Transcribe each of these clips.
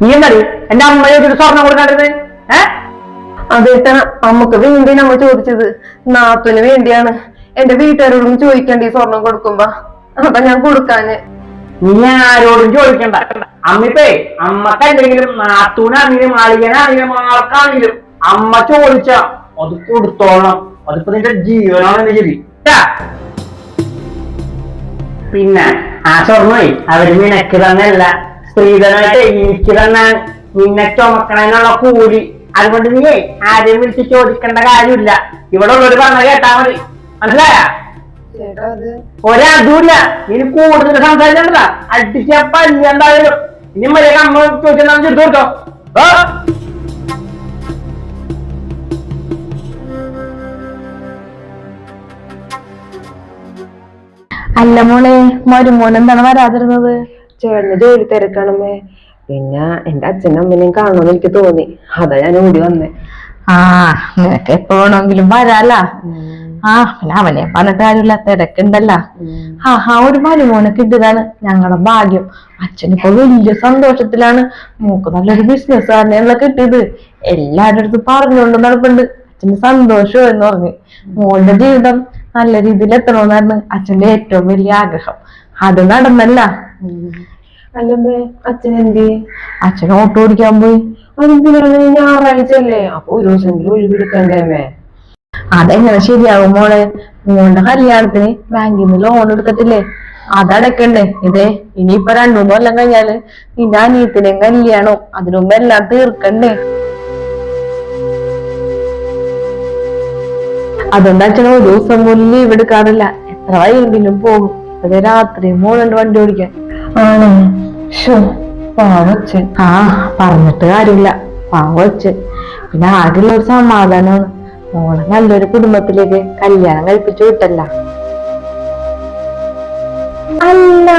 നീ എന്നറി എന്റെ അമ്മ ഒരു സ്വർണം കൊടുക്കാണ്ടത് ഏ? അതേട്ട അമ്മയ്ക്ക് വേണ്ടി നമ്മൾ ചോദിച്ചത് നാത്തുന് വേണ്ടിയാണ്. എന്റെ വീട്ടുകാരോടും ചോദിക്കണ്ട ഈ സ്വർണം കൊടുക്കുമ്പോ. അപ്പൊ ഞാൻ കൊടുക്കാന് നീ ആരോടും ചോദിക്കണ്ട. അമ്മിപ്പേ അമ്മയ്ക്ക് എന്തെങ്കിലും നാത്തൂനാണെങ്കിലും അളിയനാണെങ്കിലും ആൾക്കാണെങ്കിലും അമ്മ ചോദിച്ച അത് കൊടുത്തോളണം. അതിപ്പോ നിന്റെ ജീവനാണെന്ന് ശരി പിന്നെ ആ സ്വർണേ അവർ നിനക്ക് തന്നെയല്ല സ്ത്രീധനായിട്ട് എനിക്ക് തന്നെ നിന്നെ ചുമക്കണതിനുള്ള കൂലി. അതുകൊണ്ട് നീ ആരെയും വിളിച്ച് ചോദിക്കേണ്ട കാര്യമില്ല. ഇവിടെ ഉള്ളൊരു പറഞ്ഞ കേട്ടാ മതി. മനസ്സിലായ? ഒരതുമില്ല ഇനി കൂടുതൽ സംസാരിക്കണ്ട അടിച്ച പല്ലി എന്തായാലും. ഇനി മര്യാദ അമ്മ ചോദിച്ചാൽ ചെറുത്തു കേട്ടോ അല്ല മോളെ മരുമോൻ എന്താണ് വരാതിരുന്നത്? ചേട്ടന് ജോലി തിരക്കണമേ പിന്നെ എന്റെ അച്ഛനും അമ്മനെയും കാണണമെന്ന് എനിക്ക് തോന്നി. അതാ ഞാൻ ഓടി വന്നേ. ആ നിനക്ക് എപ്പോഴാണെങ്കിലും വരാല? ആ പിന്നെ അവനെ പറഞ്ഞിട്ട് കാര്യമില്ല തിരക്കുണ്ടല്ല. ആ ആ ഒരു മരുമോനെ കിട്ടിയതാണ് ഞങ്ങളുടെ ഭാഗ്യം. അച്ഛനിപ്പോ വലിയ സന്തോഷത്തിലാണ്. മൂക്ക് നല്ലൊരു ബിസിനസ് ബിസിനസ്സുകാരനെയുള്ള കിട്ടിയത്. എല്ലാവരുടെ അടുത്ത് പറഞ്ഞുകൊണ്ട് നടപ്പുണ്ട് അച്ഛന് സന്തോഷം എന്ന് പറഞ്ഞു. മോളുടെ ജീവിതം നല്ല രീതിയിൽ എത്തണമെന്നായിരുന്നു അച്ഛന്റെ ഏറ്റവും വലിയ ആഗ്രഹം. അത് നടന്നല്ല. അല്ലമ്മേ അച്ഛൻ എന്തി? അച്ഛൻ ഓട്ടോ ഓടിക്കാൻ പോയി. അതെന്തിനാണ്? ഞായറാഴ്ച അല്ലേ അപ്പൊ ഒരു ദിവസമെങ്കിലും ഒഴിവെടുക്കണ്ടേ അമ്മേ? അതെങ്ങനെ ശരിയാകും മോളെ? മോളുടെ കല്യാണത്തിന് ബാങ്കിൽ നിന്ന് ലോൺ എടുത്തിട്ടില്ലേ? അതടക്കണ്ടേ ഇതേ ഇനിയിപ്പൊ രണ്ടു മൂന്ന് കൊല്ലം കഴിഞ്ഞാൽ നിന്റെ അനിയത്തിനെ കല്യാണോ അതിനു എല്ലാം തീർക്കണ്ടേ? അതുകൊണ്ട് അച്ഛൻ ഒരു ദിവസം പോലും ലീവ് എടുക്കാറില്ല. എത്ര വൈകിലും പോകും. അതെ രാത്രി മോളുണ്ട് വണ്ടി ഓടിക്കാൻ. ആണോ. ഷോ ആ പറഞ്ഞിട്ട് കാര്യമില്ല. പാവച്ച് പിന്നെ ആകെയുള്ള ഒരു സമാധാനമാണ്. മോളെ നല്ലൊരു കുടുംബത്തിലേക്ക് കല്യാണം കഴിപ്പിച്ചു വിട്ടല്ല. അല്ല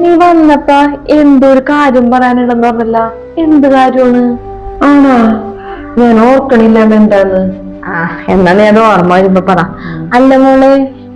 നീ വന്നപ്പ എന്തൊരു കാര്യം പറയാനുണ്ടെന്ന് പറഞ്ഞല്ല? എന്ത് കാര്യമാണ്? ആണോ? ഞാൻ ഓർക്കണില്ല എന്താന്ന്. ആ എന്നാ നീ അത് ഓർമ്മ വരുമ്പോ പറ. അല്ല മോളെ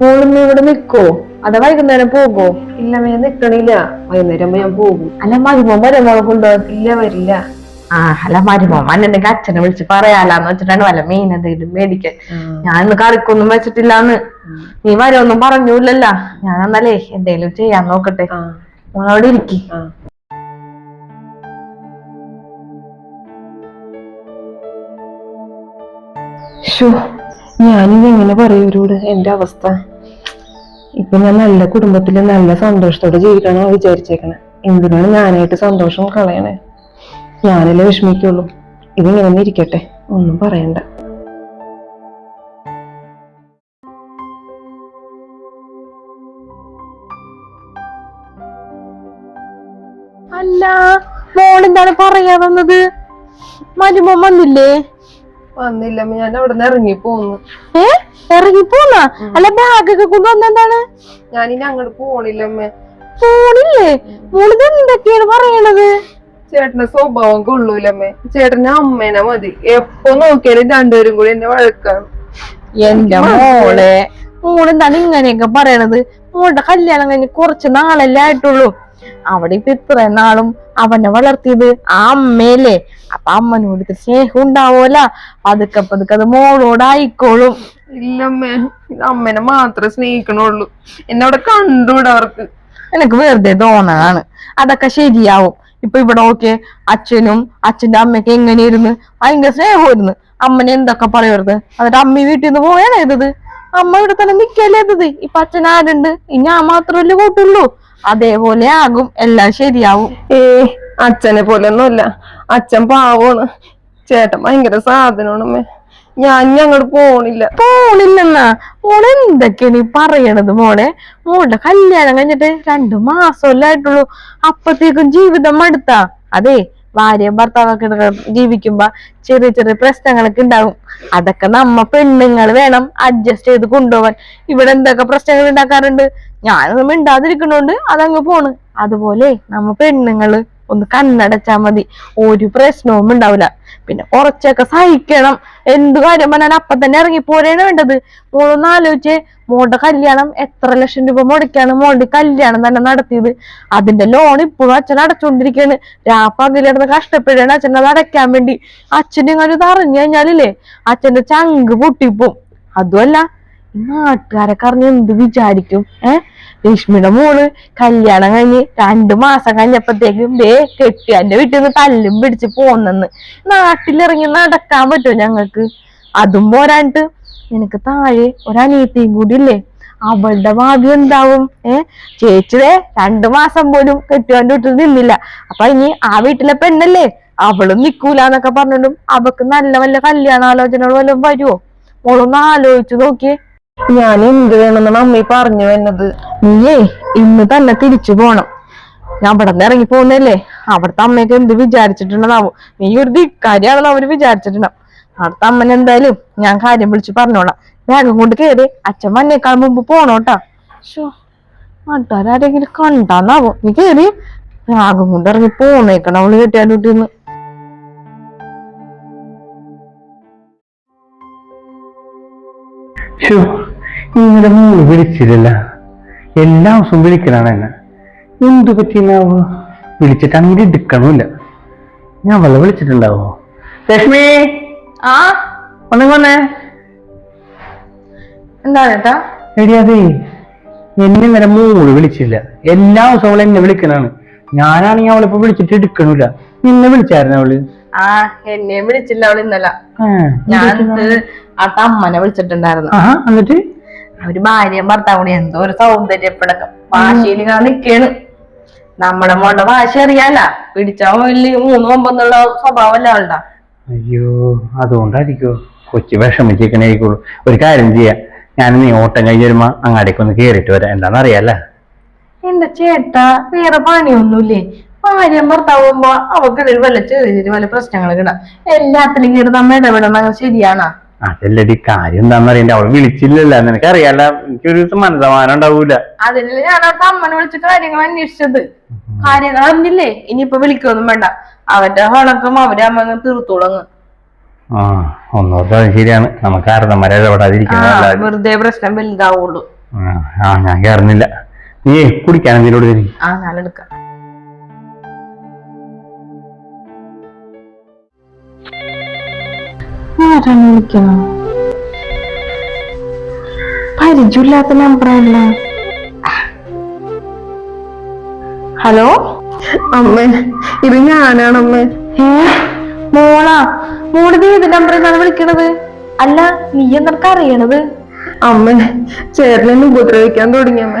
മോളിന്ന് ഇവിടെ നിക്കോ? അതാ വൈകുന്നേരം പോകുമോ ഇല്ല മേ നിക്കണില്ല. വൈകുന്നേരം ഞാൻ പോകും. അല്ല മരുമോൻ മരുമോളെ മോളെ കൊണ്ടുപോകാൻ ഇല്ല വരില്ല. ആ അല്ല മരുമോൻ എന്നെങ്കിൽ അച്ഛനെ വിളിച്ച് പറയാലാന്ന് വെച്ചിട്ടാണ് വല്ല മീൻ എന്തെങ്കിലും മേടിക്കാൻ. ഞാൻ ഇന്ന് കറിക്കൊന്നും വെച്ചിട്ടില്ലാന്ന്. നീ വരൊന്നും പറഞ്ഞൂല്ലല്ല. ഞാൻ എന്നാലേ എന്തെങ്കിലും ചെയ്യാൻ നോക്കട്ടെ. അവിടെ ഇരിക്കി. ഷോ ഞാനിത് എങ്ങനെ പറയൂരോട് എന്റെ അവസ്ഥ. ഇപ്പൊ ഞാൻ നല്ല കുടുംബത്തിൽ നല്ല സന്തോഷത്തോടെ ജീവിക്കണം വിചാരിച്ചേക്കണേ. എന്തിനാണ് ഞാനായിട്ട് സന്തോഷം കളയണേ? ഞാനല്ലേ വിഷമിക്കുള്ളൂ. ഇതിങ്ങനെ തന്നെ ഇരിക്കട്ടെ. ഒന്നും പറയണ്ട. അല്ല മോളെന്താണ് പറയാ വന്നത്? മരുമോൻ വന്നില്ലേ? വന്നില്ല ഞാൻ അവിടെ നിന്ന് ഇറങ്ങി പോന്നു ഏ? ഇറങ്ങി പോന്നാ അല്ല ബാഗൊക്കെ കൊണ്ടുവന്നെന്താണ് ഞാനിനി അങ്ങോട്ട് പോണില്ലമ്മേ പോണില്ലേ? മോളിത് എന്തൊക്കെയാണ് പറയണത്? ചേട്ടന്റെ സ്വഭാവം കൊള്ളൂലമ്മേ ചേട്ടന്റെ അമ്മേനെ മതി. എപ്പോ നോക്കിയാലും രണ്ടുപേരും കൂടി എന്നെ വഴക്കാണ്. എന്റെ മോളെ മോളെന്താണ് ഇങ്ങനെയൊക്കെ പറയണത്? മോളുടെ കല്യാണം കഴിഞ്ഞ് കുറച്ച് നാളല്ലേ ആയിട്ടുള്ളൂ. അവിടെ ഇപ്പൊ ഇത്ര നാളും അവനെ വളർത്തിയത് ആ അമ്മയല്ലേ? അപ്പൊ അമ്മനോട് സ്നേഹം ഉണ്ടാവൂല? പതുക്കെ പതുക്കെ അത് മോളോടായിക്കോളും. ഇല്ലമ്മേ ഇത് അമ്മേനെ മാത്രമേ സ്നേഹിക്കണുള്ളൂ. എന്നെ അവിടെ അവർക്ക്. എനിക്ക് വെറുതെ തോന്നാണ് അതൊക്കെ ശരിയാവും. ഇപ്പൊ ഇവിടെ ഓക്കെ അച്ഛനും അച്ഛന്റെ അമ്മയ്ക്ക് എങ്ങനെയായിരുന്നു? ഭയങ്കര സ്നേഹമായിരുന്നു. അമ്മനെ എന്തൊക്കെ പറയരുത്? എന്നിട്ട് അമ്മ വീട്ടിൽ നിന്ന് ചെയ്തത്. അമ്മ ഇവിടെ തന്നെ നിക്കല്ലേ ഇപ്പൊ അച്ഛൻ ആരുണ്ട്? ഇനി ആ മാത്രമല്ലേ കൂട്ടുള്ളൂ. അതേപോലെ ആകും എല്ലാം ശരിയാവും. ഏ അച്ഛനെ പോലെ ഒന്നുമല്ല അച്ഛൻ പാവമാണ്. ചേട്ടൻ ഭയങ്കര സാധനമാണ് ഞാൻ ഇനി അങ്ങോട്ട് പോണില്ല. പോണില്ലെന്നാ? മോളെ എന്തൊക്കെയാണ് ഈ പറയണത് മോളെ? മോളുടെ കല്യാണം കഴിഞ്ഞിട്ട് രണ്ടു മാസമല്ലേ ആയിട്ടുള്ളൂ. അപ്പത്തേക്കും ജീവിതം മടുത്താ. അതെ ഭാര്യ ഭർത്താവൊക്കെ ജീവിക്കുമ്പോ ചെറിയ ചെറിയ പ്രശ്നങ്ങളൊക്കെ ഉണ്ടാവും. അതൊക്കെ നമ്മ പെണ്ണുങ്ങൾ വേണം അഡ്ജസ്റ്റ് ചെയ്ത് കൊണ്ടുപോവാൻ ഇവിടെ എന്തൊക്കെ പ്രശ്നങ്ങൾ ഉണ്ടാക്കാറുണ്ട്? ഞാനൊന്നും മിണ്ടാതിരിക്കണോണ്ട് അതങ്ങ് പോണ്. അതുപോലെ നമ്മ പെണ്ണുങ്ങൾ ഒന്ന് കണ്ണടച്ചാ മതി. ഒരു പ്രശ്നവും ഉണ്ടാവില്ല പിന്നെ കുറച്ചൊക്കെ സഹിക്കണം. എന്ത് കാര്യം പറഞ്ഞാൽ അപ്പൊ തന്നെ ഇറങ്ങി പോരാണ് വേണ്ടത്. മോളൊന്ന് ആലോചിച്ച് മോളുടെ കല്യാണം എത്ര ലക്ഷം രൂപ മുടക്കാണ് മോളുടെ കല്യാണം തന്നെ നടത്തിയത്. അതിന്റെ ലോൺ ഇപ്പോഴും അച്ഛൻ അടച്ചുകൊണ്ടിരിക്കുകയാണ് രാപ്പകലിടന്ന് കഷ്ടപ്പെടുകയാണ് അച്ഛൻ അത് അടയ്ക്കാൻ വേണ്ടി. അച്ഛൻ ഇങ്ങനെ ഇത് അറിഞ്ഞു കഴിഞ്ഞാലില്ലേ അച്ഛന്റെ ചങ്ക് പൊട്ടിപ്പോവും. അതുമല്ല നാട്ടുകാരൊക്കെ എന്ത് വിചാരിക്കും? ഏർ രശ്മിയുടെ മോൾ കല്യാണം കഴിഞ്ഞ് രണ്ടു മാസം കഴിഞ്ഞപ്പോഴത്തേക്കും ദേ കെട്ടിയാന്റെ വീട്ടിൽ നിന്ന് തല്ലും പിടിച്ച് പോന്നെന്ന്. നാട്ടിലിറങ്ങി നടക്കാൻ പറ്റുമോ ഞങ്ങൾക്ക്? അതും പോരാണ്ട് നിനക്ക് താഴെ ഒരനിയത്തിയും കൂടി ഇല്ലേ? അവളുടെ ഭാവി എന്താവും? ഏ? ചേച്ചിയെ രണ്ടു മാസം പോലും കെട്ടിയോന്റെ വീട്ടിൽ നിന്നില്ല. അപ്പൊ ഇനി ആ വീട്ടിലെ പെണ്ണല്ലേ? അവളും നിക്കൂല എന്നൊക്കെ പറഞ്ഞിട്ടും അവക്ക് നല്ല വല്ല കല്യാണാലോചനകൾ വല്ലതും വരുമോ മോളൊന്ന് ആലോചിച്ചു നോക്കിയേ. ഞാൻ എന്ത് വേണമെന്നാണ് അമ്മ പറഞ്ഞു എന്നത് നീയേ ഇന്ന് തന്നെ തിരിച്ചു പോണം. ഞാൻ അവിടെ നിന്ന് ഇറങ്ങി പോകുന്നല്ലേ അവിടുത്തെ അമ്മയൊക്കെ എന്ത് വിചാരിച്ചിട്ടുണ്ടെന്നാവും? നീ ഒരു ധിക്കാരിയാണെന്ന് അവർ വിചാരിച്ചിട്ടുണ്ടാവും. അവിടുത്തെ അമ്മനെ എന്തായാലും ഞാൻ കാര്യം വിളിച്ചു പറഞ്ഞോളാം. വേഗം കൊണ്ട് കയറി അച്ഛൻ വന്നേക്കാൾ മുമ്പ് പോണോട്ടാ. ഷോ നാട്ടുകാരെങ്കിലും കണ്ടാന്നാവോ? നീ കയറി രാഗം കൊണ്ട് ഇറങ്ങി പോന്നേക്കണം അവൾ കെട്ടിയാൻ വീട്ടിന്ന് ഷോ നിങ്ങളുടെ മൂന്ന് വിളിച്ചില്ലല്ല. എല്ലാ ദിവസവും വിളിക്കലാണ് എന്നെ. എന്തു പറ്റിയെന്നാവോ വിളിച്ചിട്ട് അങ്ങനെ എടുക്കണമില്ല. ഞാൻ വല്ല വിളിച്ചിട്ടുണ്ടാവോ? ലക്ഷ്മി! ആ? ഒന്ന് വന്നേ. എന്താ ചേട്ടാ? എടി അതെ. എന്നെ ഇന്നലെ മൂന്ന് വിളിച്ചില്ല. എല്ലാ ദിവസവും അവൾ എന്നെ വിളിക്കണാണ് ഞാനാണെങ്കിൽ അവളിപ്പോ വിളിച്ചിട്ട് എടുക്കണില്ല. നിന്നെ വിളിച്ചായിരുന്നു അവൾ? ആ എന്നെ വിളിച്ചില്ല അവൾ ഇന്നലെ. ഞാൻ ആ അമ്മനെ വിളിച്ചിട്ടുണ്ടായിരുന്നു. എന്നിട്ട്? അവർ ഭാര്യയും ഭർത്താവും എന്തോ ഒരു സൗന്ദര്യപ്പിണക്കം വാശിയിൽ ഇങ്ങനെ നിക്കണ്. നമ്മുടെ മോളുടെ വാശി അറിയാല പിടിച്ചാ വലിയ മൂന്ന് ഒമ്പന്നുള്ള സ്വഭാവമല്ല അവളുടെ അയ്യോ അതുകൊണ്ടായിരിക്കോ? കൊച്ചു വിഷമിച്ചിരിക്കണായിരിക്കുള്ളൂ ഒരു കാര്യം ചെയ്യാം. ഞാൻ നീ ഓട്ടം കഴിഞ്ഞ് വരുമ്പോ അങ്ങാടേക്ക് ഒന്ന് കേറിയിട്ട് വരാം. എന്താണെന്ന് അറിയാല എന്റെ ചേട്ടാ വേറെ പണിയൊന്നുമില്ലേ? ഭാര്യയും ഭർത്താവുമ്പോ അവക്കിടയിൽ വല്ല ചെറിയ ചെറിയ വല്ല പ്രശ്നങ്ങളൊക്കെ ഇടാം എല്ലാത്തിലും കയറി നമ്മ ഇടപെടണം. ശരിയാണോ? അതല്ലടി കാര്യം എന്താണെന്നറിയണ്ട അവൾ വിളിച്ചില്ലല്ലോ. ഒരു ദിവസം മനസമാനം ഉണ്ടാവൂല. അതിനെ ഞാൻ അവിടുത്തെ അമ്മനെ വിളിച്ച് കാര്യങ്ങൾ അന്വേഷിച്ചത്. കാര്യങ്ങൾ അറിഞ്ഞില്ലേ? ഇനിയിപ്പൊ വിളിക്കൊന്നും വേണ്ട. അവന്റെ കണക്കും അവരെ അമ്മ തീർത്തോളങ്ങ് ആ ഒന്നോർത്ത് ശരിയാണ്. നമുക്ക് വെറുതെ പ്രശ്നം വലുതാവുള്ളൂ. ആ ഞാൻ കയറുന്നില്ല നീ കുടിക്കാൻ എന്തിനോട് ആ ഞാൻ എടുക്കാം. ആരാണ് വിളിക്കണം പരിചയമില്ലാത്ത നമ്പറല്ല? ഹലോ? അമ്മ ഇത് ഞാനാണമ്മ. ഏ മോളാ? മോളിത് ഏത് നമ്പറിൽ നിന്നാണ് വിളിക്കണത്? അല്ല നീ എന്നൊക്കെ അറിയണത് അമ്മ ചേട്ടനെ ഉപദ്രവിക്കാൻ തുടങ്ങിയമ്മ.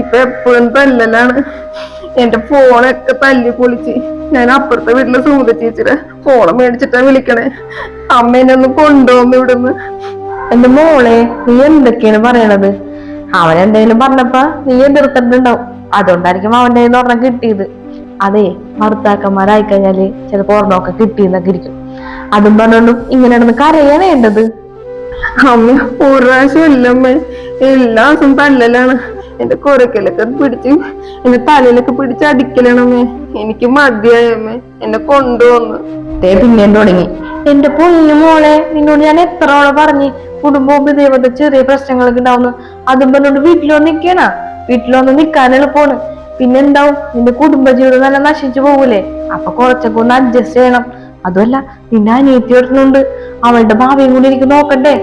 ഇപ്പൊ എപ്പോഴും തല്ലലാണ് എന്റെ ഫോണൊക്കെ തല്ലി പൊളിച്ച്. ഞാൻ അപ്പുറത്തെ വീട്ടിലെ സുഹൃത ചേച്ചിയുടെ ഫോണ് മേടിച്ചിട്ടാ വിളിക്കണേ. അമ്മ എന്നെ ഒന്ന് കൊണ്ടുപോകുന്നു ഇവിടുന്ന്. എന്റെ മോളെ നീ എന്തൊക്കെയാണ് പറയണത്? അവൻ എന്തെങ്കിലും പറഞ്ഞപ്പ നീ എതിർത്തിട്ടുണ്ടാവും അതുകൊണ്ടായിരിക്കും അവന്റെ കയ്യിൽ ഒരെണ്ണം കിട്ടിയത്. അതെ ഭർത്താക്കന്മാരായി കഴിഞ്ഞാൽ ചിലപ്പോ ഒരെണ്ണമൊക്കെ കിട്ടിയെന്നൊക്കെ ഇരിക്കും. അതും പറഞ്ഞോണ്ടും ഇങ്ങനെ നടന്ന് കരയാ വേണ്ടത്? അമ്മ ഒരു പ്രാവശ്യം ഇല്ലമ്മ എല്ലാ ദിവസവും തല്ലലാണ്. എന്റെ കുരക്കലൊക്കെ പിടിച്ച് എന്റെ തലയിലൊക്കെ പിടിച്ച് അടിക്കലണമേ എനിക്ക് മതിയായമ്മേ എന്നെ കൊണ്ടുവന്നു. ദേ പിന്നെയും തുടങ്ങി എന്റെ പൊന്നു മോളെ നിന്നോട് ഞാൻ എത്ര ഓളെ പറഞ്ഞ് കുടുംബവും ഇതേപോലത്തെ ചെറിയ പ്രശ്നങ്ങളൊക്കെ ഉണ്ടാവുന്നു. അതും പറഞ്ഞോണ്ട് വീട്ടിലൊന്നും നിക്കണ വീട്ടിൽ വന്ന് നിക്കാൻ എളുപ്പമാണ് പിന്നെ എന്താവും? നിന്റെ കുടുംബജീവിതം നല്ല നശിച്ചു പോകൂലേ. അപ്പൊ കുറച്ചൊക്കെ ഒന്ന് അഡ്ജസ്റ്റ് ചെയ്യണം. അതുമല്ല നിന്റെ അനിയത്തി വരുന്നുണ്ട് അവളുടെ ഭാവിയും കൂടി എനിക്ക് നോക്കണ്ടേ.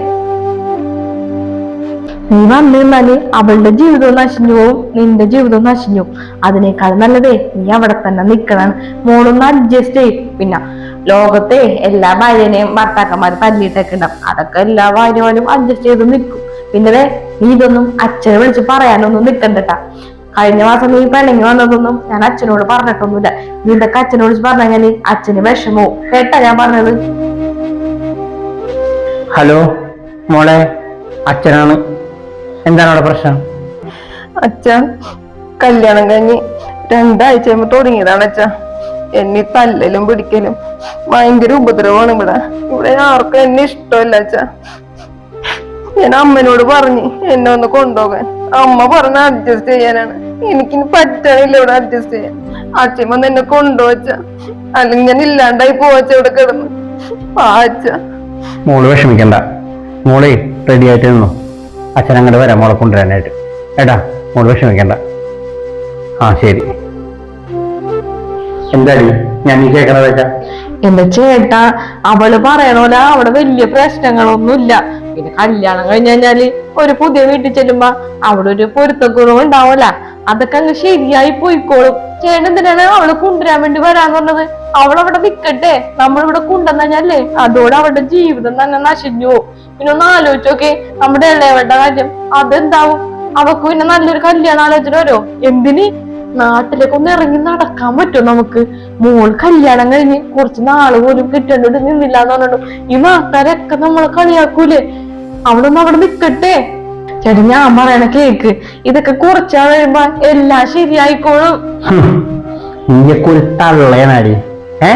നീ വന്നു നിന്നാൽ അവളുടെ ജീവിതവും നശിഞ്ഞു പോവും. നിന്റെ ജീവിതവും നശിഞ്ഞു. അതിനേക്കാൾ നല്ലതേ നീ അവിടെ തന്നെ നിക്കണം മോളൊന്ന് അഡ്ജസ്റ്റ് ചെയ്യും. പിന്നെ ലോകത്തെ എല്ലാ ഭാര്യനെയും ഭർത്താക്കന്മാർ തല്ലിയിട്ടൊക്കെ ഉണ്ടാവും അതൊക്കെ എല്ലാ ഭാര്യമാരും അഡ്ജസ്റ്റ് ചെയ്ത് നിൽക്കും. പിന്നെ നീ ഇതൊന്നും അച്ഛനെ വിളിച്ച് പറയാനൊന്നും നിൽക്കണ്ടട്ടാ. കഴിഞ്ഞ മാസം നീ പെണ്ണെങ്കിൽ വന്നതൊന്നും ഞാൻ അച്ഛനോട് പറഞ്ഞിട്ടൊന്നുമില്ല. നീ ഇതൊക്കെ അച്ഛനോട് വിളിച്ച് പറഞ്ഞാൽ അച്ഛന് വിഷമോ കേട്ടാ ഞാൻ പറഞ്ഞത്? ഹലോ മോളെ അച്ഛനാണ്. എന്താണ് അവിടെ പ്രശ്നം? അച്ഛൻ കല്യാണം കഴിഞ്ഞ് രണ്ടാഴ്ച ആകുമ്പോ തുടങ്ങിയതാണ് അച്ഛ. എന്നെ തല്ലലും പിടിക്കലും ഭയങ്കര ഉപദ്രവമാണ് ഇവിടെ. ഇവിടെ ആർക്കും എന്നെ ഇഷ്ടമല്ല അച്ഛ. ഞാൻ അമ്മനോട് പറഞ്ഞു എന്നെ ഒന്ന് കൊണ്ടുപോകാൻ. അമ്മ പറഞ്ഞ അഡ്ജസ്റ്റ് ചെയ്യാനാണ്. എനിക്കിനി പറ്റണില്ല ഇവിടെ അഡ്ജസ്റ്റ് ചെയ്യാൻ. അച്ഛൻ വന്ന് എന്നെ കൊണ്ടുപോച്ച അല്ലെങ്കിൽ ഞാൻ ഇല്ലാണ്ടായി പോവച്ച ഇവിടെ കിടന്നു. പാച്ച മോൾ വിഷമിക്കണ്ട. മോളെ റെഡി ആയിട്ട് നിന്നു അച്ഛൻ അങ്ങോട്ട് വരാം. മോളെ കൊണ്ടുവരാനായിട്ട് ഏട്ടാ മോൾ വിഷമിക്കണ്ട. ആ ശരി. എന്താടി? ഞാൻ ഈ കേൾക്കണത് വെച്ചാ എന്റെ ചേട്ടാ അവൾ പറയണ പോലെ അവിടെ വലിയ പ്രശ്നങ്ങളൊന്നുമില്ല. പിന്നെ കല്യാണം കഴിഞ്ഞ് കഴിഞ്ഞാൽ ഒരു പുതിയ വീട്ടിൽ ചെല്ലുമ്പോ അവിടെ ഒരു പൊരുത്തക്കുറവ് ഉണ്ടാവൂല അതൊക്കെ അങ്ങ് ശരിയായി പോയിക്കോളും. ചേട്ടൻ എന്തിനാണ് അവളെ കൊണ്ടുവരാൻ വേണ്ടി വരാൻ പറഞ്ഞത്? അവളവിടെ നിക്കട്ടെ. നമ്മളിവിടെ കൊണ്ടുവന്നല്ലേ അതോടെ അവളുടെ ജീവിതം തന്നെ നശിഞ്ഞു പിന്നെ ഒന്ന് ആലോചിച്ചോക്കെ നമ്മുടെ ഇളയവളുടെ കാര്യം അതെന്താവും? അവക്ക് പിന്നെ നല്ലൊരു കല്യാണ ആലോചന വരോ എന്തിന്? നാട്ടിലേക്ക് ഒന്ന് ഇറങ്ങി നടക്കാൻ പറ്റും നമുക്ക്? മോൾ കല്യാണം കഴിഞ്ഞ് കുറച്ച് നാൾ പോലും കിട്ടേണ്ടത് നിന്നില്ല എന്ന് പറഞ്ഞിട്ടു ഈ നാട്ടുകാരൊക്കെ നമ്മളെ കളിയാക്കൂലേ? അവളൊന്നും അവിടെ നിക്കട്ടെ. ചേട്ടാ ഞാൻ പറയണ കേക്ക്. ഇതൊക്കെ കുറച്ചാ വരുമ്പോ എല്ലാം ശരിയായിക്കോളും. നീയൊക്കെ തള്ളയനാടി. ഏ?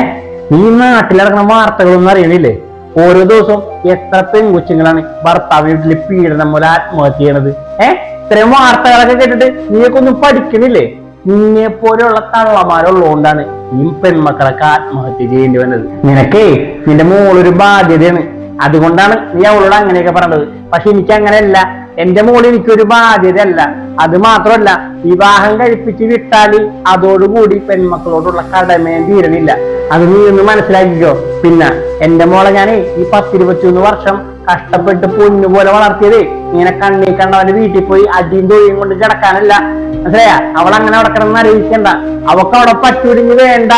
നീ നാട്ടിലിറങ്ങുന്ന വാർത്തകളൊന്നും അറിയണില്ലേ? ഓരോ ദിവസവും എത്ര പെൺകുച്ചുങ്ങളാണ് ഭർത്താവ് വീട്ടിൽ പീഡനം മൂലം ആത്മഹത്യ ചെയ്യണത്. ഏ? ഇത്രയും വാർത്തകളൊക്കെ കേട്ടിട്ട് നീയൊക്കെ ഒന്നും പഠിക്കണില്ലേ? നിന്നെ പോലെയുള്ള തള്ളമാരുള്ളതുകൊണ്ടാണ് ഈ പെൺമക്കളൊക്കെ ആത്മഹത്യ ചെയ്യേണ്ടി വന്നത്. നിനക്കേ നിന്റെ മോളൊരു ബാധ്യതയാണ്. അതുകൊണ്ടാണ് നീ അവളോട് അങ്ങനെയൊക്കെ പറഞ്ഞത്. പക്ഷെ എനിക്ക് അങ്ങനെയല്ല എന്റെ മോളിൽ എനിക്കൊരു ബാധ്യതയല്ല. അത് മാത്രമല്ല വിവാഹം കഴിപ്പിച്ച് വിട്ടാൽ അതോടുകൂടി പെൺമക്കളോടുള്ള കടമയും തീരണില്ല അത് നീ ഒന്ന് മനസ്സിലാക്കിക്കോ. പിന്നെ എന്റെ മോളെ ഞാൻ ഈ പത്തിരുപത്തിയൊന്ന് വർഷം കഷ്ടപ്പെട്ട് പൊന്നുപോലെ വളർത്തിയതേ ഇങ്ങനെ കണ്ണി കണ്ടവന്റെ വീട്ടിൽ പോയി അടിയും തൊഴിയും കൊണ്ട് കിടക്കാനല്ല. മനസ്സിലായ? അവൾ അങ്ങനെ അവിടെ കിടന്ന് അറിയിക്കണ്ട അവക്ക് അവിടെ പറ്റുപിടിഞ്ഞ് വേണ്ട.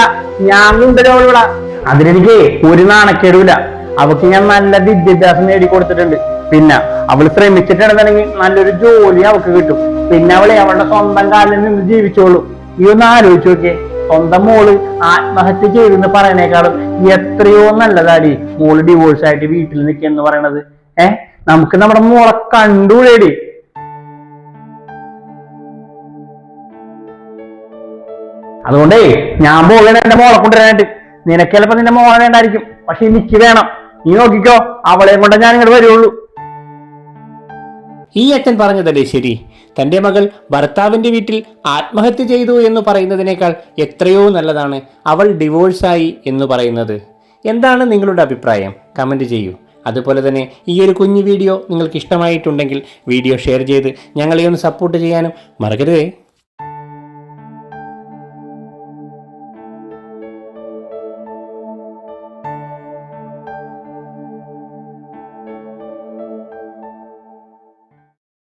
ഞാൻ അവളിവിടെ അതിലെനിക്ക് ഒരു നാണക്കേടൂല അവക്ക് ഞാൻ നല്ല വിദ്യാഭ്യാസം നേടിക്കൊടുത്തിട്ടുണ്ട്. പിന്നെ അവൾ ശ്രമിച്ചിട്ടുണ്ടെന്നുണ്ടെങ്കിൽ നല്ലൊരു ജോലി അവൾക്ക് കിട്ടും. പിന്നെ അവളെ അവളുടെ സ്വന്തം കാലിൽ നിന്ന് ജീവിച്ചോളൂ. ഈ ഒന്ന് ആലോചിച്ച് നോക്കിയേ. സ്വന്തം മോൾ ആത്മഹത്യ ചെയ്തെന്ന് പറയണേക്കാളും എത്രയോ നല്ലതാടി. മോൾ ഡിവോഴ്സ് ആയിട്ട് വീട്ടിൽ നിൽക്കുക പറയണത്. ഏഹ് നമുക്ക് നമ്മുടെ മോളെ കണ്ടുകൂടി അതുകൊണ്ടേ ഞാൻ പോകണ എന്റെ മോളെ കൊണ്ടുവരാനായിട്ട്. നിനക്ക് ചിലപ്പോ നിന്റെ മോളെ വേണ്ടായിരിക്കും. പക്ഷെ എനിക്ക് വേണം. നീ നോക്കിക്കോ. അവളെ കൊണ്ട് ഞാൻ ഇങ്ങോട്ട് വരുള്ളൂ. ഈ അച്ഛൻ പറഞ്ഞതല്ലേ ശരി? തന്റെ മകൾ ഭർത്താവിന്റെ വീട്ടിൽ ആത്മഹത്യ ചെയ്തു എന്ന് പറയുന്നതിനേക്കാൾ എത്രയോ നല്ലതാണ് അവൾ ഡിവോഴ്സായി എന്ന് പറയുന്നത്. എന്താണ് നിങ്ങളുടെ അഭിപ്രായം? കമന്റ് ചെയ്യൂ. അതുപോലെ തന്നെ ഈ ഒരു കുഞ്ഞു വീഡിയോ നിങ്ങൾക്ക് ഇഷ്ടമായിട്ടുണ്ടെങ്കിൽ വീഡിയോ ഷെയർ ചെയ്ത് ഞങ്ങളെ ഒന്ന് സപ്പോർട്ട് ചെയ്യാനും മറക്കരുതേ.